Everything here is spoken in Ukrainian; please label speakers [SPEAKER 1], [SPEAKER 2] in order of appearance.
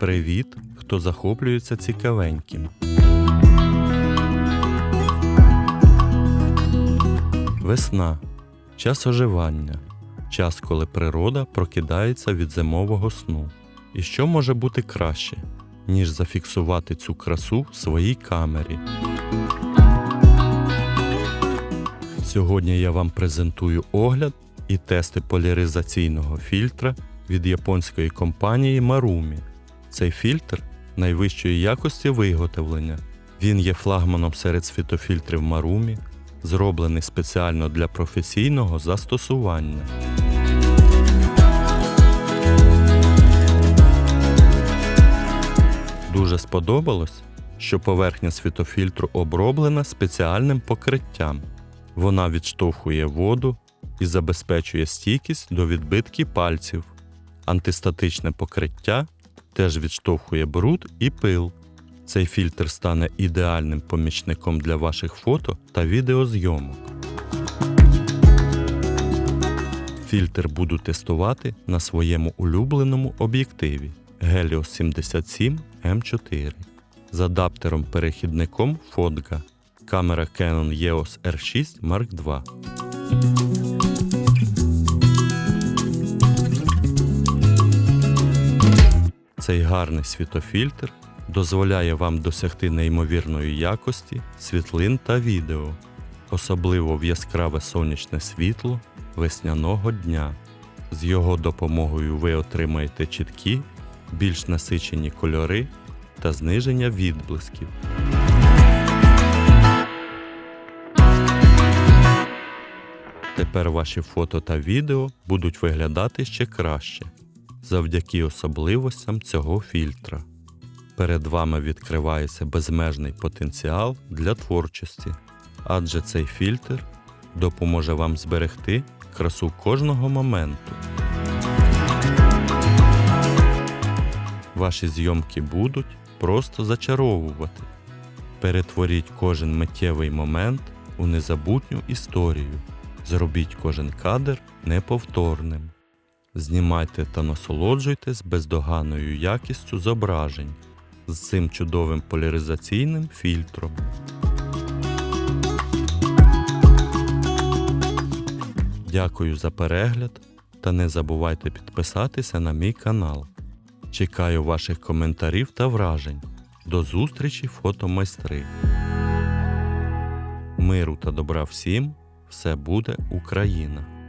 [SPEAKER 1] Привіт, хто захоплюється цікавеньким. Весна час оживання, час, коли природа прокидається від зимового сну. І що може бути краще, ніж зафіксувати цю красу в своїй камері? Сьогодні я вам презентую огляд і тести поляризаційного фільтра від японської компанії Marumi. Цей фільтр найвищої якості виготовлення. Він є флагманом серед світофільтрів Marumi, зроблений спеціально для професійного застосування. Дуже сподобалось, що поверхня світофільтру оброблена спеціальним покриттям. Вона відштовхує воду і забезпечує стійкість до відбитків пальців. Антистатичне покриття теж відштовхує бруд і пил. Цей фільтр стане ідеальним помічником для ваших фото та відеозйомок. Фільтр буду тестувати на своєму улюбленому об'єктиві Helios 77 M4 з адаптером перехідником FODGA. Камера Canon EOS R6 Mark II. Цей гарний світофільтр дозволяє вам досягти неймовірної якості світлин та відео, особливо в яскраве сонячне світло весняного дня. З його допомогою ви отримаєте чіткі, більш насичені кольори та зниження відблисків. Тепер ваші фото та відео будуть виглядати ще краще завдяки особливостям цього фільтра. Перед вами відкривається безмежний потенціал для творчості, адже цей фільтр допоможе вам зберегти красу кожного моменту. Ваші зйомки будуть просто зачаровувати. Перетворіть кожен миттєвий момент у незабутню історію. Зробіть кожен кадр неповторним. Знімайте та насолоджуйтесь бездоганною якістю зображень з цим чудовим поляризаційним фільтром. Дякую за перегляд та не забувайте підписатися на мій канал. Чекаю ваших коментарів та вражень. До зустрічі, фотомайстри. Миру та добра всім! Все буде Україна!